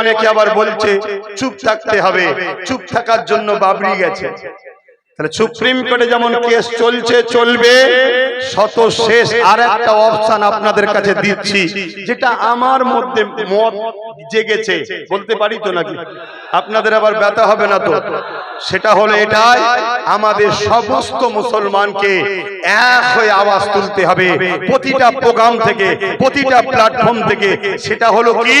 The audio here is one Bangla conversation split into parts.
অনেকে আবার বলছে, চুপ থাকতে হবে। চুপ থাকার জন্য বাবরি গেছে। তাহলে সুপ্রিম কোর্টে যেমন কেস চলছে, চলবে, শত শেষ আর একটা অপশন আপনাদের কাছে দিচ্ছি, যেটা আমার মধ্যে মত জেগেছে। বলতে পারি তো নাকি? আপনাদের আবার ব্যথা হবে না তো? সেটা হলো এটাই, আমাদের সমস্ত মুসলমানকে এক হয়ে আওয়াজ তুলতে হবে। প্রতিটা প্রোগ্রাম থেকে, প্রতিটা প্ল্যাটফর্ম থেকে, সেটা হলো কি?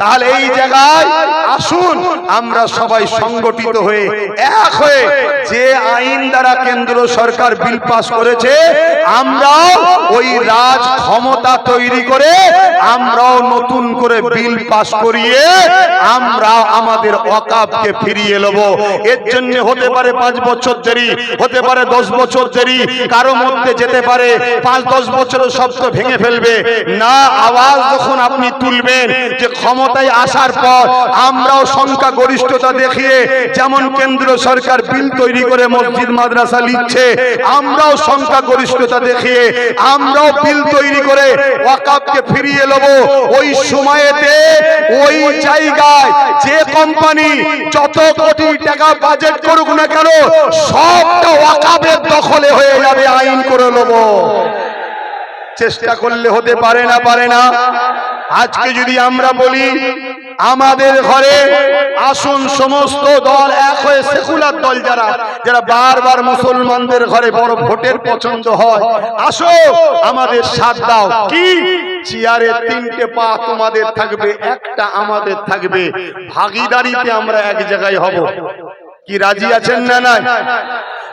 তাহলে এই জায়গায় আসুন, আমরা সবাই সংগঠিত হয়ে এক হয়ে যে আইন দ্বারা কেন্দ্র সরকার বিল পাস করেছে, আমরাও ওই রাজ ক্ষমতা তৈরি করে আমরাও নতুন করে বিল পাস করিয়ে আমরা আমাদের অকাবকে ফিরিয়ে নেব। এর জন্য হতে পারে পাঁচ বছর দেরি, হতে পারে দশ বছর দেরি, কারও মধ্যে যেতে পারে পাঁচ দশ বছরের শব্দ ভেঙে ফেলবে। না, আওয়াজ যখন আপনি তুলবেন যে ক্ষমতায় আসার পর আমরাও সংখ্যা গরিষ্ঠতা দেখিয়ে যেমন কেন্দ্র সরকার বিল তৈরি করে মসজিদ, মাদ্রাসা লিখছে, আমরাও সংখ্যা গরিষ্ঠতা দেখিয়ে আমরাও বিল তৈরি করে ওয়াকাবকে ফিরিয়ে নেব ওই সময়েতে ওই জায়গায় যে কোম্পানি যত কোটি টাকা বাজেট করুক না কেন, সবটা ওয়াকাবের দখলে হয়ে যাবে, আইন করে নেব চেষ্টা করলে হতে পারে না পারে না। আজকে যদি আমরা বলি, আমাদের ঘরে আসুন সমস্ত দল এক হয়ে সেকুলার দল যারা যারা বারবার মুসলমানদের ঘরে বড় ভোটের পছন্দ হয়, আসো, আমাদের সাথ দাও। কি? চেয়ারে তিনটে পা তোমাদের থাকবে, একটা আমাদের থাকবে। ভাগিদারিতে আমরা এক জায়গায় হব। কি রাজি আছেন না নাই?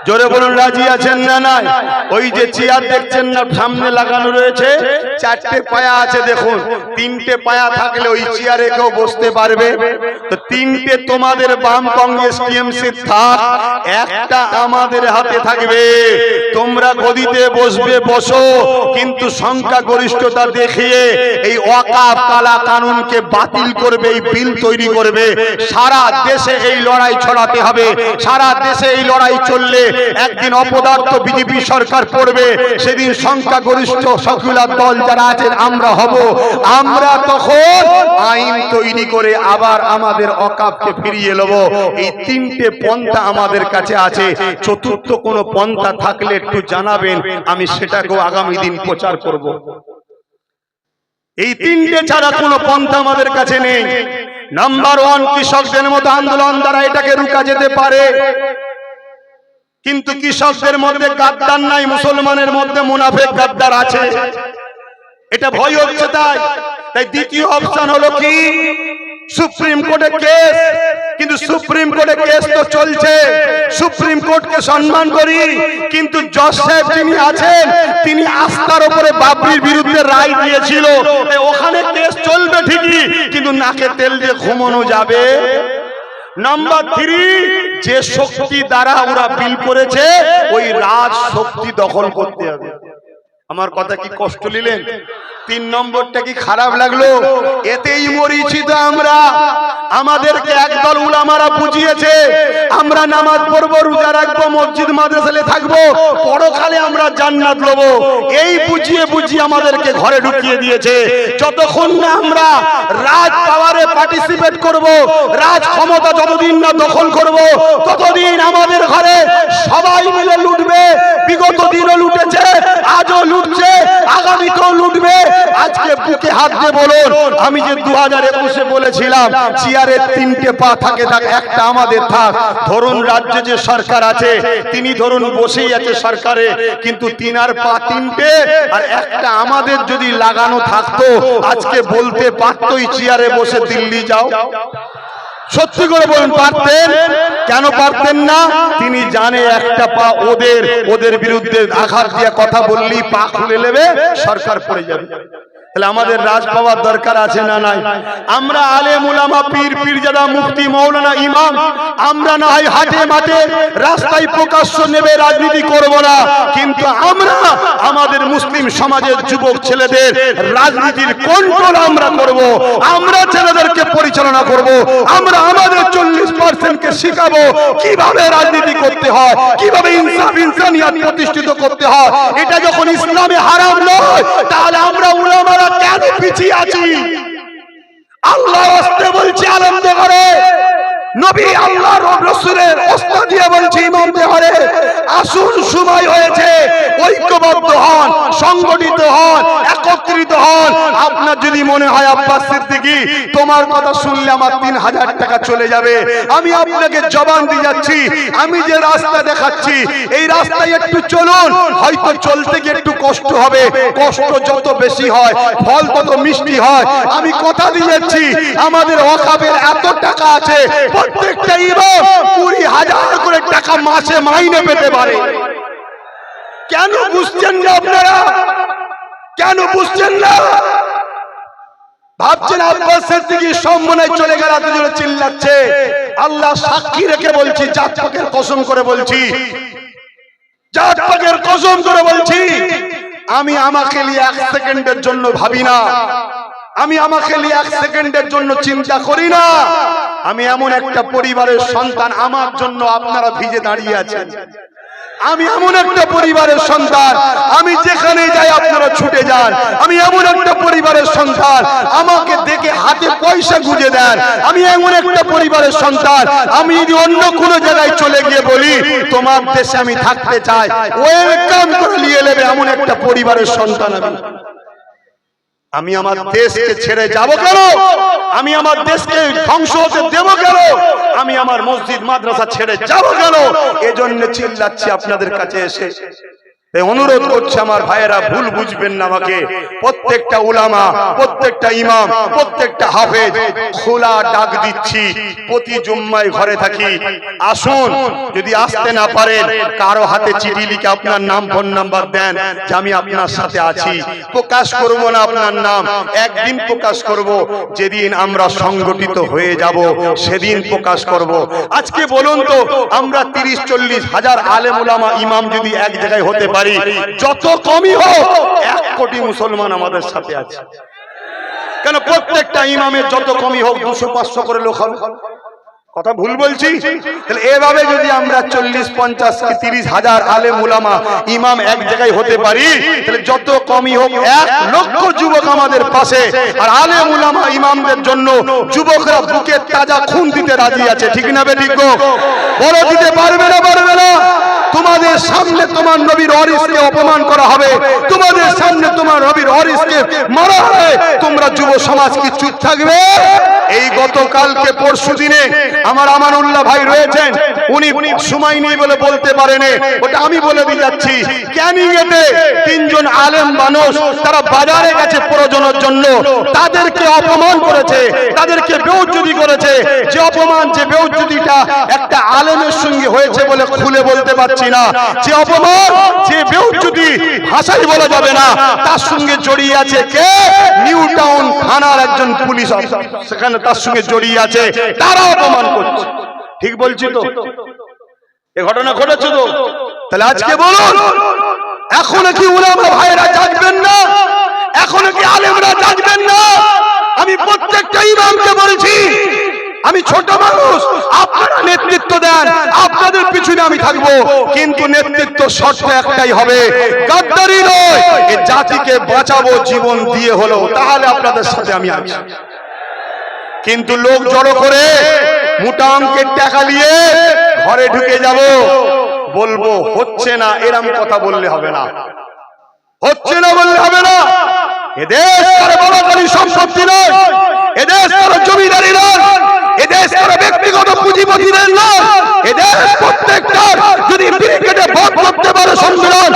জোরে বলুন, রাজি আছেন না নাই? ওই যে চেয়ার দেখছেন না, সামনে লাগানো রয়েছে? চারটে পায়া আছে, দেখুন। তিনটে পায়া থাকলে ওই চেয়ারে কেউ বসতে পারবে। তো তিনটে তোমাদের বাম কংগ্রেস টিএমসি থাক, একটা আমাদের হাতে থাকবে। তোমরা গদিতে বসবে, বসো, কিন্তু সংখ্যা গরিষ্ঠতা দেখিয়ে এই ওয়াকাফ কালা কানুনকে বাতিল করবে, এই বিল তৈরি করবে। সারা দেশে এই লড়াই ছড়াতে হবে, সারা দেশে এই লড়াই চললে একদিন অপদার্থ বিজেপি সরকার পড়বে। সেদিন সংখ্যা গরিষ্ঠ সকুলার দল যারা আছেন, আমরা হব। আমরা তখন আইন তৈরি করে আবার আমাদের অকাপকে ফিরিয়ে নেব এই তিনটে পন্থা আমাদের কাছে আছে। চতুর্থ কোনো পন্থা থাকলে একটু জানাবেন, আমি সেটাকেও আগামী দিন প্রচার করব। এই তিনটে ছাড়া কোনো পন্থা আমাদের কাছে নেই। নাম্বার ওয়ান কৃষকদের মতো আন্দোলন দ্বারা এটাকে রুকা যেতে পারে। কিন্তু কৃষকদের মধ্যে গাদ্দার নাই, মুসলমানের মধ্যে মুনাফেক গাদ্দার আছে। এটা ভয় হচ্ছে তাই। তাই দ্বিতীয় অপশন হলো কি? সুপ্রিম কোর্টে কেস। কিন্তু সুপ্রিম কোর্টে কেস তো চলছে। সুপ্রিম কোর্টকে সম্মান করি। কিন্তু জজ সাহেব যিনি আছেন, তিনি আস্থার উপরে বাবরির বিরুদ্ধে রায় দিয়েছিল। ওখানে কেস চলবে ঠিকই, কিন্তু নাকে তেল দিয়ে ঘুমানো যাবে। নাম্বার থ্রি যে শক্তি দ্বারা ওরা বিল করেছে ওই রাজ শক্তি দখল করতে হবে। আমার কথা কি কষ্ট নিলেন? তিন নম্বরটা কি খারাপ লাগল? এতেই মরিছি তো আমরা। আমাদেরকে একদল উলামারা বুঝিয়েছে আমরা নামাজ পড়ব রোজা রাখব মসজিদ মাদ্রাসালে থাকব পরকালে আমরা জান্নাত লবো। এই বুঝিয়ে বুঝিয়ে আমাদেরকে ঘরে ঢুকিয়ে দিয়েছে। যতক্ষণ না আমরা রাজ পাওয়ারে পার্টিসিপেট করব রাজ ক্ষমতা যতদিন না দখল করব ততদিন আমাদের ঘরে সবাই মিলে লুটবে বিগত দিনও লুটেছে। লুটছে আগামীতেও লুটবে আজকে বুকে হাত দিয়ে বলুন, আমি যে দু হাজার একুশে বলেছিলাম চেয়ারের তিনটে পা থাকে থাক একটা আমাদের থাক। ধরুন রাজ্যে যে সরকার আছে, তিনি ধরুন বসেই আছে সরকারে, কিন্তু তিনার পা তিনটে, আর একটা আমাদের যদি লাগানো থাকতো, আজকে বলতে পারতোই চেয়ারে বসে দিল্লি যাও। সত্যি করে বলুন, পারতেন? কেন পারতেন না? তিনি জানে একটা পা ওদের ওদের বিরুদ্ধে আঘাত দিয়ে কথা বললেই পা খুলে নেবে, সরকার পড়ে যাবে। তাহলে আমাদের রাজ পাওয়ার দরকার আছে না নাই? আমরা আলে মুলামা পীর পীর যারা মুফতি মৌলানা ইমাম আমরা না হয় হাটে মাঠে রাস্তায় প্রকাশ্য নেবে রাজনীতি করব না। কিন্তু আমরা আমাদের মুসলিম সমাজের যুবক ছেলেদের রাজনীতির কন্ট্রোল আমরা করব। আমরা ছেলেদেরকে পরিচালনা করব। আমরা আমাদের চল্লিশ পার্সেন্টকে শিখাবো কীভাবে রাজনীতি করতে হয় কীভাবে ইনসাফ ইনসানিয়াত প্রতিষ্ঠিত করতে হয়। এটা যখন ইসলামে হারাম নয় তাহলে আমরা উলামারা কেন পিছিয়ে আছি? আল্লাহ বলছে আনন্দ করে। নবী আল্লাহ রসুলের ওস্তাদ দিয়ে বলছে, ইমাম দেহরে আসুন, সময় হয়েছে, ঐক্যবদ্ধ হন, সংগঠিত হন, একত্রিত হন। আপনার যদি মনে হয়, আব্বাস সিদ্দিকী, তোমার কথা শুনলে আমার তিন হাজার টাকা চলে যাবে। আমি আপনাকে জবান দিয়ে যাচ্ছি, আমি যে রাস্তা দেখাচ্ছি, এই রাস্তায় একটু চলুন, হয়তো চলতে গিয়ে একটু কষ্ট হবে। কষ্ট যত বেশি হয়, ফল তত মিষ্টি হয়। আমি কথা দিয়ে যাচ্ছি, আমাদের অকাবের এত টাকা আছে প্রত্যেকটা ইমাম কুড়ি হাজার করে টাকা মাসে মাইনে পেতে পারে। কেন বুঝছেন না আপনারা? কেন বুঝছেন না? ভাবছেন আব্বাস সিদ্দিকী সম্মানে চলে গেল এত চিল্লাচ্ছে। আল্লাহ সাক্ষী রেখে বলছি, জাত পাকের কসম করে বলছি। জাত পাকের কসম করে বলছি। আমি আমাকে নিয়ে এক সেকেন্ডের জন্য ভাবি না। আমি আমাকে নিয়ে এক সেকেন্ডের জন্য চিন্তা করি না। আমি এমন একটা পরিবারের সন্তান আমার জন্য আপনারা ভিজে দাঁড়িয়ে আছেন। আমি এমন একটা পরিবারের সন্তান, আমি যেখানে যাই আপনারা ছুটে যান। আমি এমন একটা পরিবারের সন্তান, আমাকে দেখে হাতে পয়সা গুঁজে দেন। আমি এমন একটা পরিবারের সন্তান, আমি যদি অন্য কোনো জায়গায় চলে গিয়ে বলি, তোমার দেশে আমি থাকতে চাই। ওয়েলকাম করে নিয়ে নেবে এমন একটা পরিবারের সন্তান আমি। আমি আমার দেশকে ছেড়ে যাব কেন? আমি আমার দেশকে ধ্বংস হতে দেব কেন? আমি আমার মসজিদ মাদ্রাসা ছেড়ে যাব কেন? এজন্য চিল্লাচ্ছি আপনাদের কাছে এসে। অনুরোধ করছে আমার ভাইয়েরা, ভুল বুঝবেন না আমাকে। প্রত্যেকটা উলামা, প্রত্যেকটা ইমাম, প্রত্যেকটা হাফেজ, খোলা ডাক দিচ্ছি, প্রতি জুম্মায় ঘরে থাকি। আসুন, যদি আসতে না পারেন, কারও হাতে চিঠি লিখে আপনার নাম, ফোন নাম্বার দেন, যে আমি আপনার সাথে আছি। প্রকাশ করব না আপনার নাম, একদিন প্রকাশ করব, যেদিন আমরা সংগঠিত হয়ে যাব, সেদিন প্রকাশ করব। আজকে বলুন তো, আমরা তিরিশ, চল্লিশ হাজার আলেম উলামা, ইমাম যদি এক জায়গায় হতে পারি যত কমই হোক, এক কোটি মুসলমান আমাদের সাথে আছে। কেন প্রত্যেকটা ইমামের যত কমই হোক, দুশো পাঁচশো করে লোক হবে। কথা ভুল বলছি? তাহলে এভাবে যদি আমরা চল্লিশ, পঞ্চাশ কি তিরিশ হাজার আলে মুলামা ইমাম এক জায়গায় হতে পারি, তাহলে যত কমই হোক, এক লক্ষ যুবক আমাদের পাশে। আর আলে মুলামা ইমামদের জন্য যুবকরা বুকে তাজা খুন দিতে রাজি আছে। ঠিক না বে ঠিক গো? বলো দিতে পারবে না পারবে না। তোমাদের সামনে তোমার নবীর অরিসকে অপমান করা হবে। তোমাদের সামনে তোমার নবীর অরিসকে মারা হবে। তোমরা যুব সমাজ কি চুপ থাকবে? এই গতকালকে পরশু দিনে আমার আমানুল্লাহ ভাই রয়েছেন। উনি সময় নেই বলে বলতে পারেনি। ওটা আমি বলে দিয়ে যাচ্ছি। ক্যানিং এতে তিনজন আলেম মানুষ তারা বাজারে গেছে প্রয়োজনের জন্য তাদেরকে অপমান করেছে, তাদেরকে বেউজ্জুদি করেছে। যে অপমান, যে বেউজ্জুদিটা একটা আলেমের সঙ্গে হয়েছে বলে খুলে বলতে পারছি না। যে অপমান, যে বেউজ্জুদি ভাষাই বলা যাবে না, তার সঙ্গে জড়িয়ে আছে কে? নিউ টাউন থানার একজন পুলিশ অফিসার। সেখানে তার সঙ্গে জড়িয়ে আছে, তারা অপমান করছে। ঠিক বলছি তো? এ ঘটনা ঘটেছে তো? তাহলে আজকে বলুন, এখনও কি উলামা ভাইরা জাগবেন না? এখনও কি আলেমরা জাগবেন না? আমি প্রত্যেকটা ইমামকে বলছি আমি ছোট মানুষ, আপনারা নেতৃত্ব দেন, আপনাদের পিছনে আমি থাকব। কিন্তু নেতৃত্ব শর্ত একটাই হবে, গাদ্দারি নয় এ জাতিকে বাঁচাবো, জীবন দিয়ে হলো তাহলে আপনাদের সাথে আমি আছি। কিন্তু লোক জড়ো করে মোটা অঙ্কের টাকা নিয়ে ঘরে ঢুকে যাব। বলব, হচ্ছে না, এরম কথা বললে হবে না। হচ্ছে না বললে হবে না। এদেশ সম্পত্তি নয়, এদেশ জমিদারি নয় এদেশ কারও ব্যক্তিগত পুঁজিপতিদের নয় এদেশ প্রত্যেকটার যদি ক্রিকেটে করতে পারে সম্মেলন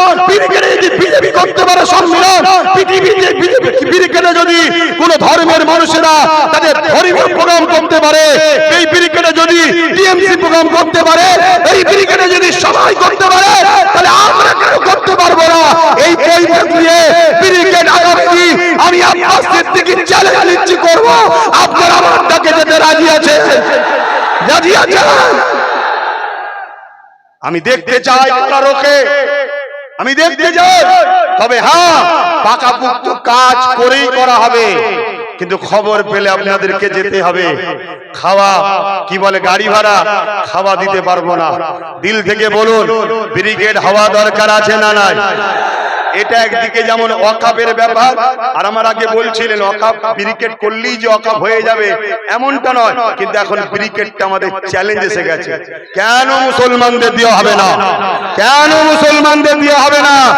যদি কোন ধর্মের মানুষেরা তাদের ধর্মীয় প্রোগ্রাম করতে পারে, এই ক্রিকেটে যদি টিএমসি প্রোগ্রাম করতে পারে, এই ক্রিকেটে যদি সবাই করতে পারে, তাহলে আমরা কেন করতে পারব না? এই পরিবেশ নিয়ে ক্রিকেট আগামী আমি আপনার থেকে চ্যালেঞ্জ নিচ্ছি করব আপনারা আমার ডাকে যেতে রাজি আছেন আমি দেখতে চাই আমি দেখতে চাই। তবে হ্যাঁ পাকাপুক্ত কাজ করেই করা হবে। কিন্তু খবর পেলে আপনাদেরকে যেতে হবে। খাওয়া, কি বলে গাড়ি ভাড়া? খাওয়া দিতে পারব না। দিল থেকে বলুন, ব্রিগেড হওয়া দরকার আছে না নাই? এটা একদিকে যেমন অকাপের ব্যাপার আর আমার আগে বলছিলেন অকাপ ক্রিকেট করলেই যে অকাপ হয়ে যাবে, এমনটা নয়। কিন্তু এখন ক্রিকেটটা আমাদের চ্যালেঞ্জ এসে গেছে। কেন মুসলমানদের দিয়ে হবে না? কেন মুসলমানদের দিয়ে হবে না?